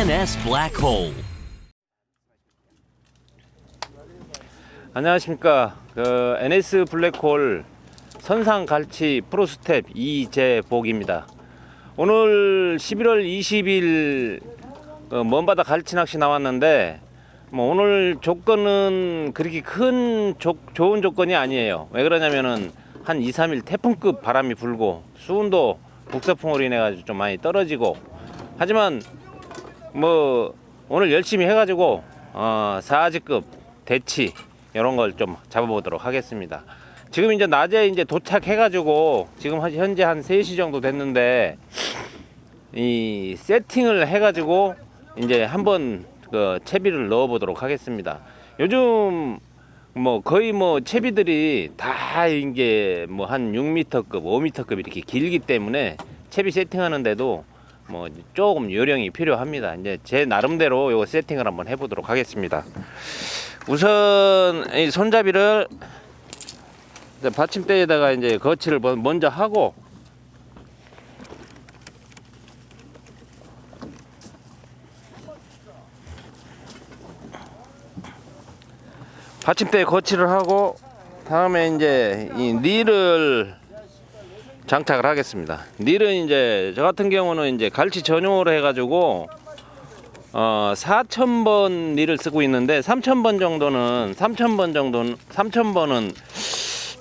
NS Black. 안녕하십니까. 그 NS 블랙홀 선상 갈치 프로스텝 이재복입니다. 오늘 11월 20일 그 먼바다 갈치 낚시 나왔는데 뭐 오늘 조건은 그렇게 큰 조, 좋은 조건이 아니에요. 왜 그러냐면은 한 2, 3일 태풍급 바람이 불고 수온도 북서풍으로 인해 가지고 좀 많이 떨어지고 하지만 뭐 오늘 열심히 해가지고 어, 4지급 대치 이런 걸 좀 잡아보도록 하겠습니다. 지금 이제 낮에 이제 도착해가지고 지금 한- 현재 한 3시 정도 됐는데 이 세팅을 해가지고 이제 한번 그 채비를 넣어보도록 하겠습니다. 요즘 뭐 거의 뭐 채비들이 다 이게 뭐 한 6m급, 5m급 이렇게 길기 때문에 채비 세팅하는데도 뭐 조금 요령이 필요합니다. 이제 제 나름대로 요 세팅을 한번 해보도록 하겠습니다. 우선 이 손잡이를 이제 받침대에다가 이제 거치를 먼- 먼저 하고 받침대에 거치를 하고 다음에 이제 이 닐을 장착을 하겠습니다. 닐은 이제 저 같은 경우는 이제 갈치 전용으로 해가지고 어 4,000번 닐을 쓰고 있는데 3,000번 정도는 3,000번 정도는 3,000번은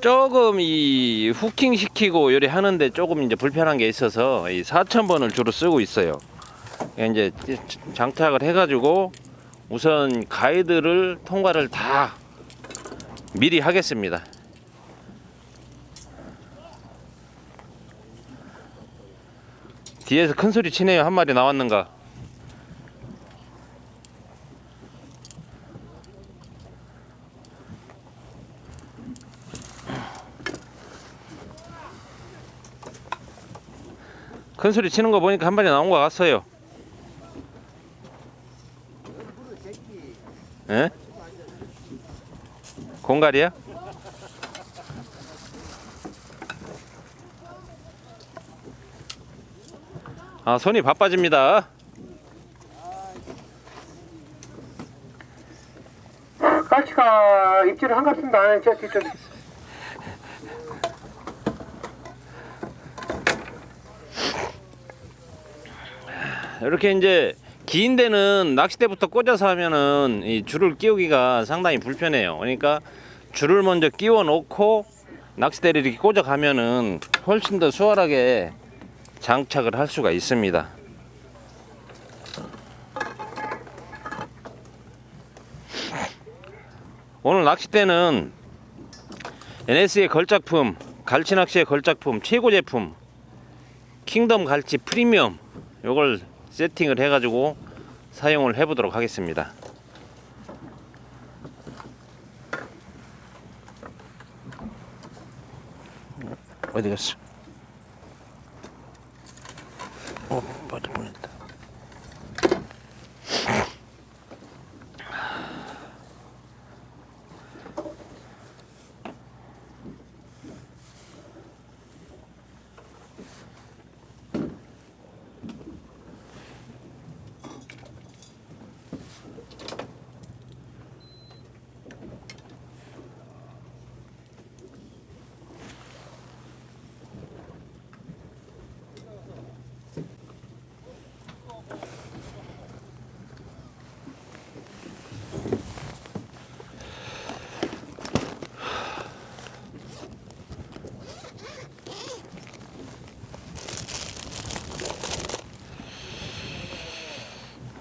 조금 이 후킹 시키고 요리 하는데 조금 이제 불편한 게 있어서 이 4,000번을 주로 쓰고 있어요. 이제 장착을 해가지고 우선 가이드를 통과를 다 미리 하겠습니다. 뒤에서 큰 소리 치네요. 한 마리 나왔는가? 큰 소리 치는 거 보니까 한 마리 나온 것 같아요. 예? 공갈이야? 아 손이 바빠집니다. 가치가 입질을 한 같습니다. 아니, 저 뒤쪽. 이렇게 이제 긴 데는 낚싯대부터 꽂아서 하면은 이 줄을 끼우기가 상당히 불편해요. 그러니까 줄을 먼저 끼워 놓고 낚싯대를 이렇게 꽂아 가면은 훨씬 더 수월하게 장착을 할 수가 있습니다. 오늘 낚싯대는 NS의 걸작품, 갈치 낚시의 걸작품 최고 제품 킹덤 갈치 프리미엄 요걸 세팅을 해 가지고 사용을 해 보도록 하겠습니다. 어디 갔어? 어, 빠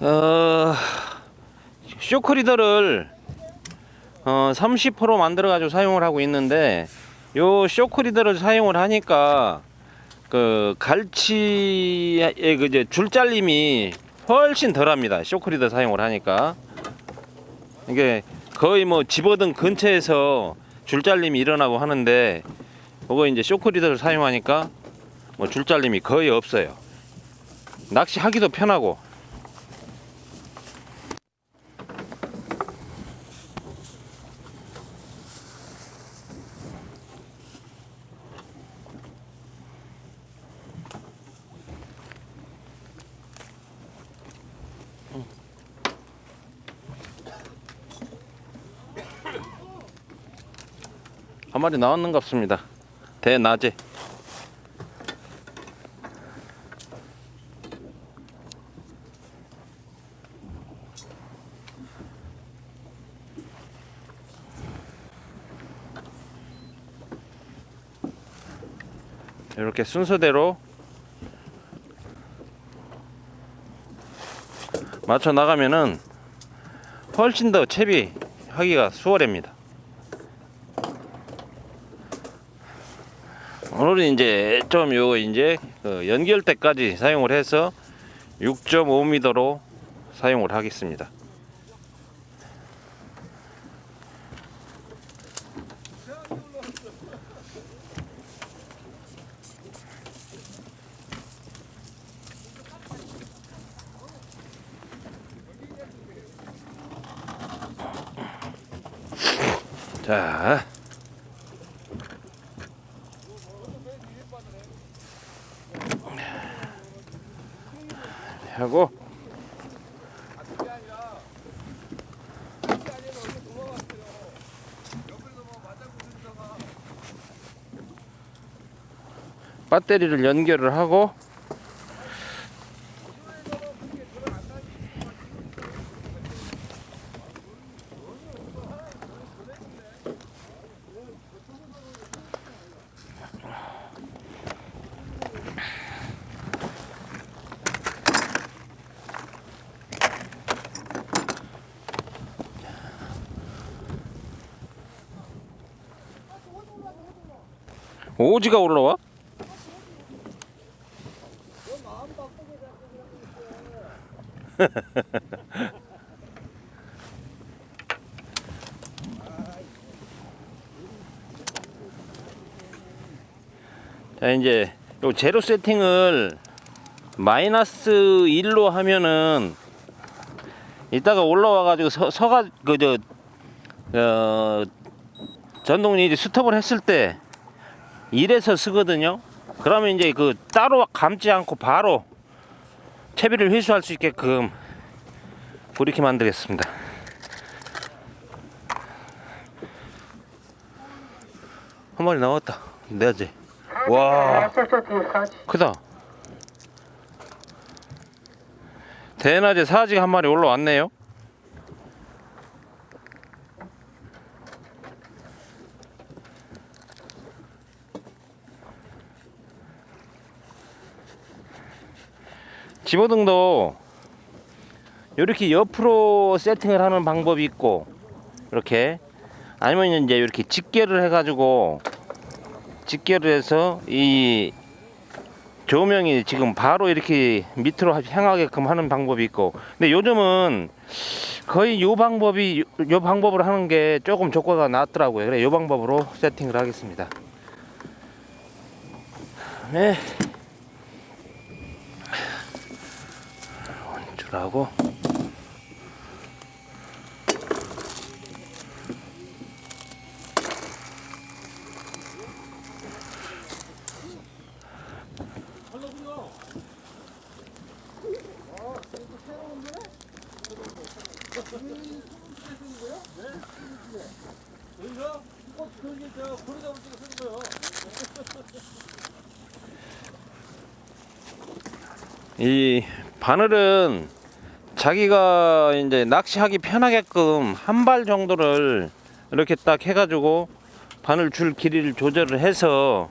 어, 쇼크리더를 어, 30% 만들어 가지고 사용을 하고 있는데 요 쇼크리더를 사용을 하니까 그 갈치의 그 이제 줄 잘림이 훨씬 덜합니다. 쇼크리더 사용을 하니까 이게 거의 뭐 집어든 근처에서 줄 잘림이 일어나고 하는데 그거 이제 쇼크리더를 사용하니까 뭐 줄 잘림이 거의 없어요. 낚시하기도 편하고 한 마리 나왔는 것 같습니다. 대낮에. 이렇게 순서대로 맞춰 나가면은 훨씬 더 채비 하기가 수월합니다. 오늘은 이제 좀 요 이제 그 연결 때까지 사용을 해서 6.5m로 사용을 하겠습니다. 자. 하고 배터리를 연결을 하고 오지가 올라와? 자 이제 요 제로 세팅을 마이너스 1로 하면은 이따가 올라와 가지고 서, 서가 그저 어 전동이 이제 스톱을 했을 때 이래서 쓰거든요. 그러면 이제 그 따로 감지 않고 바로 채비를 회수할 수 있게끔 그렇게 만들겠습니다. 한 마리 나왔다. 내야지. 와. 크다. 대낮에 사지가 한 마리 올라왔네요. 집어등도 이렇게 옆으로 세팅을 하는 방법이 있고 이렇게 아니면 이제 이렇게 집게를 해가지고 집게를 해서 이 조명이 지금 바로 이렇게 밑으로 향하게끔 하는 방법이 있고. 근데 요즘은 거의 요 방법이 요- 요 방법으로 하는 게 조금 조건가 낫더라고요. 그래 요 방법으로 세팅을 하겠습니다. 네. 원줄하고 이 바늘은 자기가 이제 낚시하기 편하게끔 한 발 정도를 이렇게 딱 해가지고 바늘 줄 길이를 조절을 해서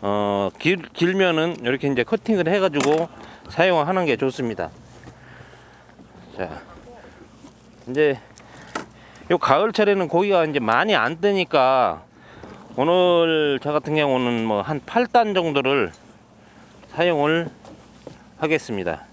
어 길, 길면은 이렇게 이제 커팅을 해가지고 사용하는 게 좋습니다. 자 이제 요 가을철에는 고기가 이제 많이 안 뜨니까 오늘 저 같은 경우는 뭐 한 8단 정도를 사용을 하겠습니다.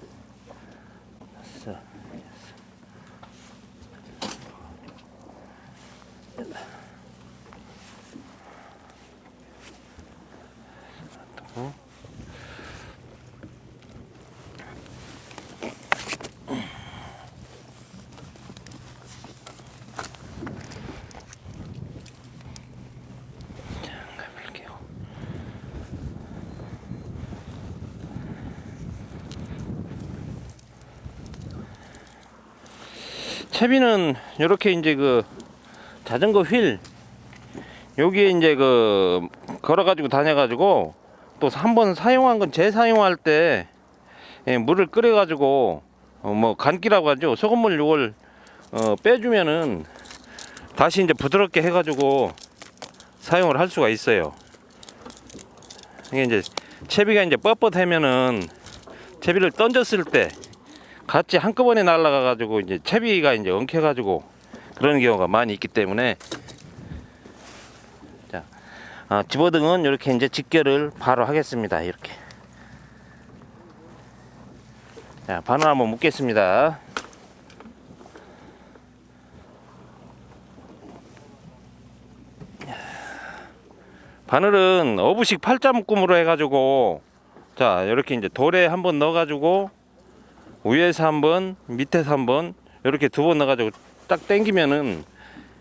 채비는 이렇게 이제 그 자전거 휠 여기에 이제 그 걸어가지고 다녀가지고 또 한 번 사용한 건 재사용할 때 예, 물을 끓여가지고 어, 뭐 간기라고 하죠 소금물 요걸 어, 빼주면은 다시 이제 부드럽게 해가지고 사용을 할 수가 있어요. 이게 이제 채비가 이제 뻣뻣하면은 채비를 던졌을 때 같이 한꺼번에 날아가 가지고 이제 채비가 이제 엉켜 가지고 그런 경우가 많이 있기 때문에 자 아, 집어등은 이렇게 이제 직결을 바로 하겠습니다. 이렇게 자 바늘 한번 묶겠습니다. 바늘은 어부식 팔자 묶음으로 해가지고 자 이렇게 이제 돌에 한번 넣어가지고 위에서 한번 밑에서 한번 이렇게 두 번 넣어가지고 딱 당기면은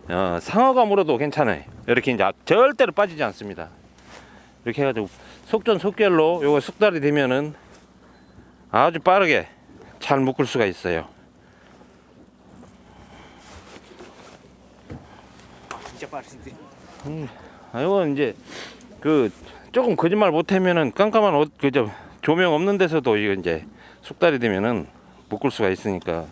어, 상어가 물어도 괜찮아요. 이렇게 이제 절대로 빠지지 않습니다. 이렇게 해가지고 속전속결로 요거 숙달이 되면은 아주 빠르게 잘 묶을 수가 있어요. 진짜 빠르신데. 아, 이건 이제 그 조금 거짓말 못하면은 깜깜한 옷 그저 조명 없는 데서도 이거 이제 숙달이 되면은 묶을 수가 있으니까.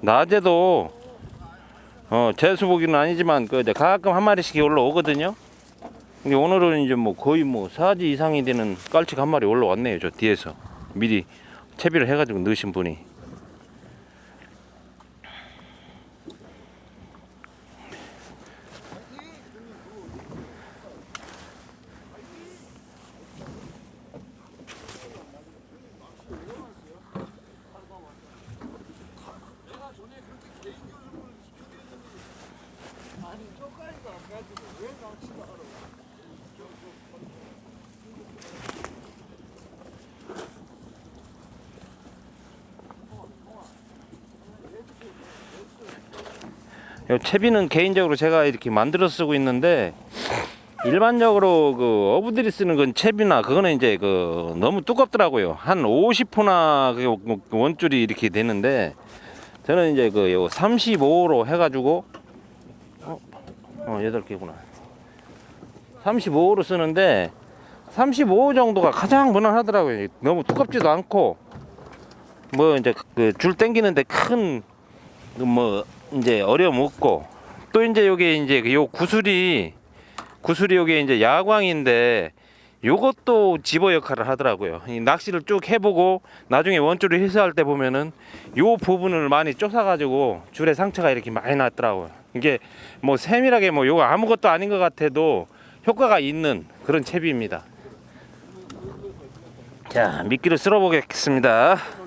낮에도 어 재수보기는 아니지만 그 이제 가끔 한 마리씩 올라오거든요. 근데 오늘은 이제 뭐 거의 뭐 4지 이상이 되는 깔치가 한 마리 올라왔네요. 저 뒤에서 미리 채비를 해가지고 넣으신 분이. 채비는 개인적으로 제가 이렇게 만들어 쓰고 있는데 일반적으로 그 어부들이 쓰는 건 채비나 그거는 이제 그 너무 두껍더라고요. 한 50호나 그 원줄이 이렇게 되는데 저는 이제 그요 35호로 해가지고 어, 어 8개구나. 35호로 쓰는데 35호 정도가 가장 무난하더라고요. 너무 두껍지도 않고 뭐 이제 그 줄 당기는데 큰뭐 이제 어려움 없고 또 이제 요게 이제 그요 구슬이 구슬이 요게 이제 야광인데 요것도 집어 역할을 하더라고요. 이 낚시를 쭉 해보고 나중에 원줄을 회수할 때 보면은 요 부분을 많이 쫓아가지고 줄에 상처가 이렇게 많이 났더라고요. 이게 뭐 세밀하게 뭐 요거 아무것도 아닌 것 같아도 효과가 있는 그런 채비입니다. 자 미끼를 쓸어 보겠습니다.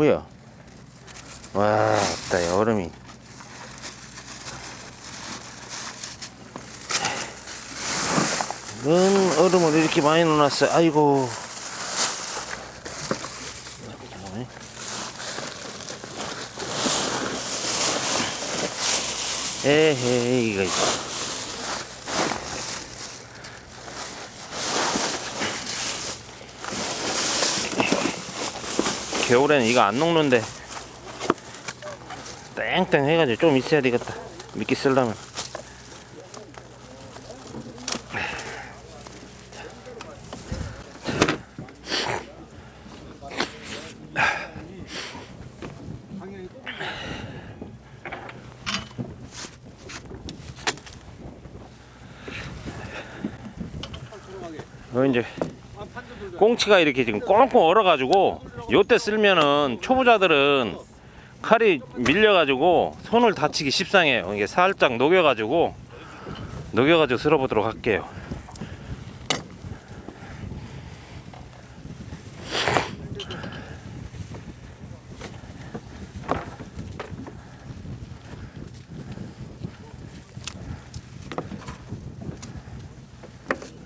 뭐야? 와, 이 얼음이. 는 얼음을 이렇게 많이 넣어놨어. 아이고. 에헤이, 이거. 겨울에는 이거 안 녹는데 땡땡 해가지고 좀 있어야 되겠다. 미끼 쓰려면. 어 이제 꽁치가 이렇게 지금 꽁꽁 얼어가지고 요때 쓸면은 초보자들은 칼이 밀려가지고 손을 다치기 십상해요. 이게 살짝 녹여가지고 녹여가지고 쓸어보도록 할게요.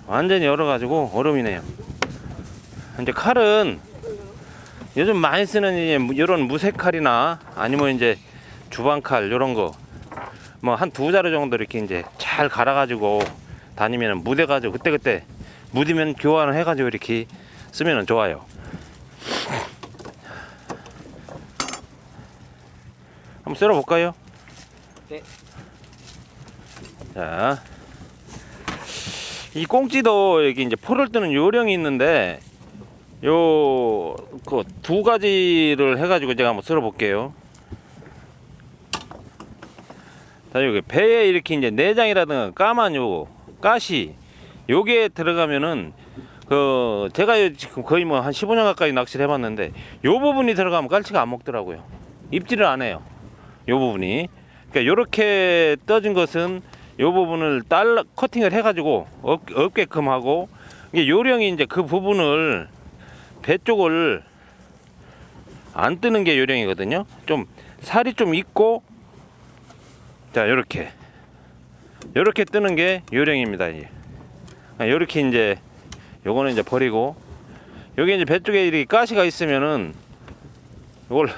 완전히 얼어가지고 얼음이네요. 이제 칼은 요즘 많이 쓰는 이런 무쇠 칼이나 아니면 이제 주방칼 요런 거 뭐 한 두 자루 정도 이렇게 이제 잘 갈아가지고 다니면 무뎌가지고 그때그때 무디면 교환을 해가지고 이렇게 쓰면 좋아요. 한번 썰어볼까요? 네. 자, 이 꽁찌도 여기 이제 포를 뜨는 요령이 있는데 요 그 두 가지를 해가지고 제가 한번 썰어볼게요. 자 여기 배에 이렇게 이제 내장이라든가 까만 요 가시 요게 들어가면은 그 제가 요 지금 거의 뭐 한 15년 가까이 낚시를 해봤는데 요 부분이 들어가면 깔치가 안 먹더라고요. 입질을 안 해요. 요 부분이 그러니까 요렇게 떠진 것은 요 부분을 딸 커팅을 해가지고 없, 없게끔 하고 요령이 이제 그 부분을 배 쪽을 안 뜨는 게 요령이거든요. 좀 살이 좀 있고 자 요렇게 요렇게 뜨는 게 요령입니다. 이게. 아, 이제 요거는 이제 버리고 여기 이제 배 쪽에 이렇게 가시가 있으면은 이걸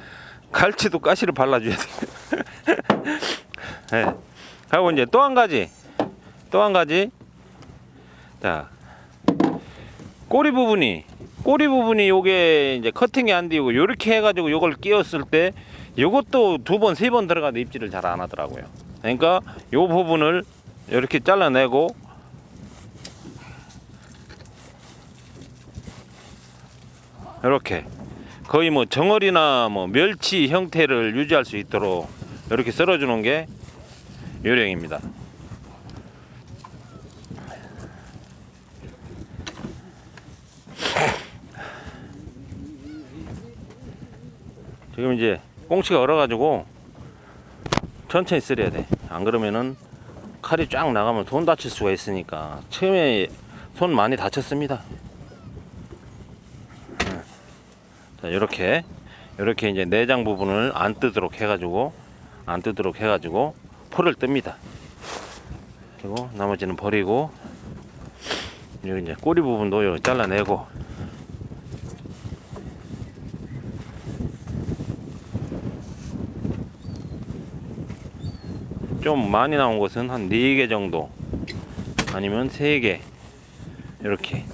갈치도 가시를 발라줘야 돼요. 네. 하고 이제 또 한 가지, 또 한 가지. 자, 꼬리 부분이, 꼬리 부분이 요게 이제 커팅이 안 되고 요렇게 해가지고 요걸 끼웠을 때 요것도 두 번, 세 번 들어가도 입질을 잘 안 하더라고요. 그러니까 요 부분을 이렇게 잘라내고 이렇게 거의 뭐 정어리나 뭐 멸치 형태를 유지할 수 있도록 이렇게 썰어주는 게 요령입니다. 지금 이제 꽁치가 얼어가지고 천천히 썰어야 돼. 안 그러면은 칼이 쫙 나가면 손 다칠 수가 있으니까 처음에 손 많이 다쳤습니다. 자, 이렇게 이렇게 이제 내장 부분을 안 뜨도록 해가지고 안 뜨도록 해가지고 포를 뜹니다. 그리고 나머지는 버리고 이제 꼬리 부분도 잘라내고 좀 많이 나온 것은 한 4개 정도 아니면 3개. 이렇게.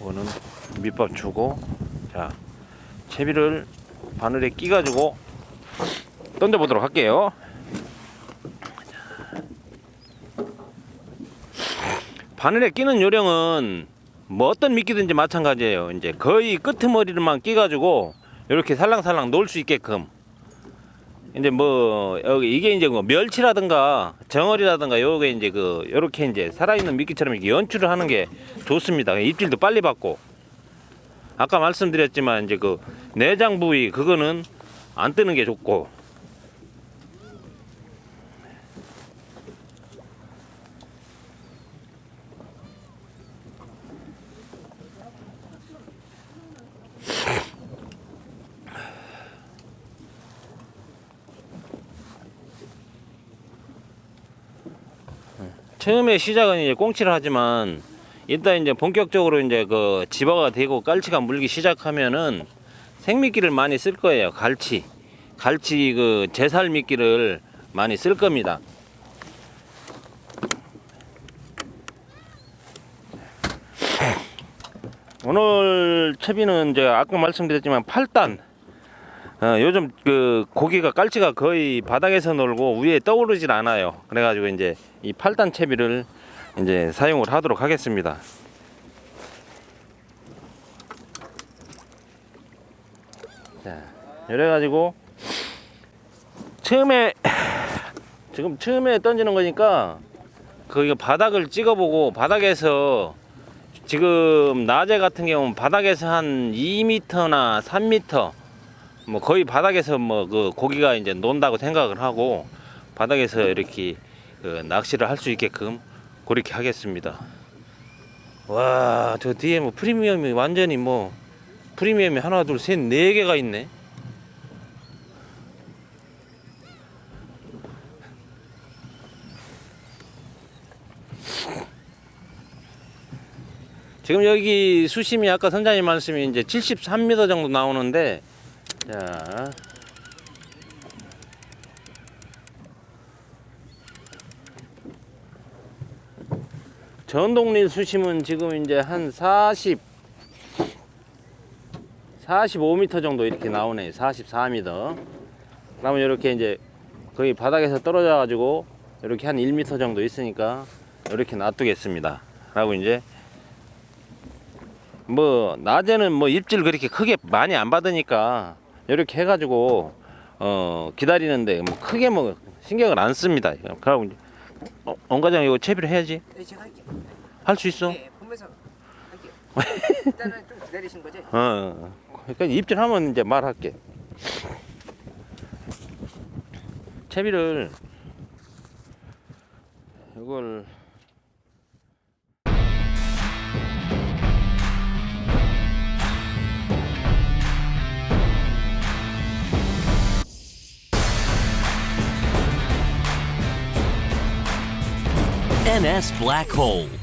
이거는 밑밥 주고 자 채비를 바늘에 끼 가지고 던져 보도록 할게요. 바늘에 끼는 요령은 뭐 어떤 미끼든지 마찬가지예요. 이제 거의 끄트머리를만 끼 가지고 이렇게 살랑살랑 놓을 수 있게끔 이제 뭐 여기 이게 이제 뭐 멸치라든가 정어리라든가 요게 이제 그 요렇게 이제 살아있는 미끼처럼 이렇게 연출을 하는 게 좋습니다. 입질도 빨리 받고 아까 말씀드렸지만 이제 그 내장 부위 그거는 안 뜨는 게 좋고 처음에 시작은 이제 꽁치를 하지만 일단 이제 본격적으로 이제 그 집어가 되고 깔치가 물기 시작하면은 생미끼를 많이 쓸 거예요. 갈치. 갈치 그 제살 미끼를 많이 쓸 겁니다. 오늘 채비는 제가 아까 말씀드렸지만 8단 어, 요즘 그 고기가 깔치가 거의 바닥에서 놀고 위에 떠오르질 않아요. 그래가지고 이제 이 8단 채비를 이제 사용을 하도록 하겠습니다. 자, 이래가지고 처음에 지금 처음에 던지는 거니까 거기 바닥을 찍어보고 바닥에서 지금 낮에 같은 경우는 바닥에서 한 2m나 3m 뭐 거의 바닥에서 뭐 그 고기가 이제 논다고 생각을 하고 바닥에서 이렇게 그 낚시를 할 수 있게끔 그렇게 하겠습니다. 와, 저 뒤에 뭐 프리미엄이 완전히 뭐 프리미엄이 하나, 둘, 셋, 네 개가 있네. 지금 여기 수심이 아까 선장님 말씀이 이제 73m 정도 나오는데 자. 전동린 수심은 지금 이제 한 40, 45m 정도 이렇게 나오네. 44m. 그러면 이렇게 이제 거의 바닥에서 떨어져 가지고 이렇게 한 1m 정도 있으니까 이렇게 놔두겠습니다. 라고 이제 뭐 낮에는 뭐 입질 그렇게 크게 많이 안 받으니까 이렇게 해가지고 어 기다리는데 뭐 크게 뭐 신경을 안 씁니다. 그러고 이제 어, 원과장 이거 채비를 해야지 네, 제가 할게요. 할 수 있어. 네, 보면서 할게요. 일단은 좀 기다리신 거지? 어 그러니까 입질하면 이제 말할게. 채비를 이걸 NS Black Hole.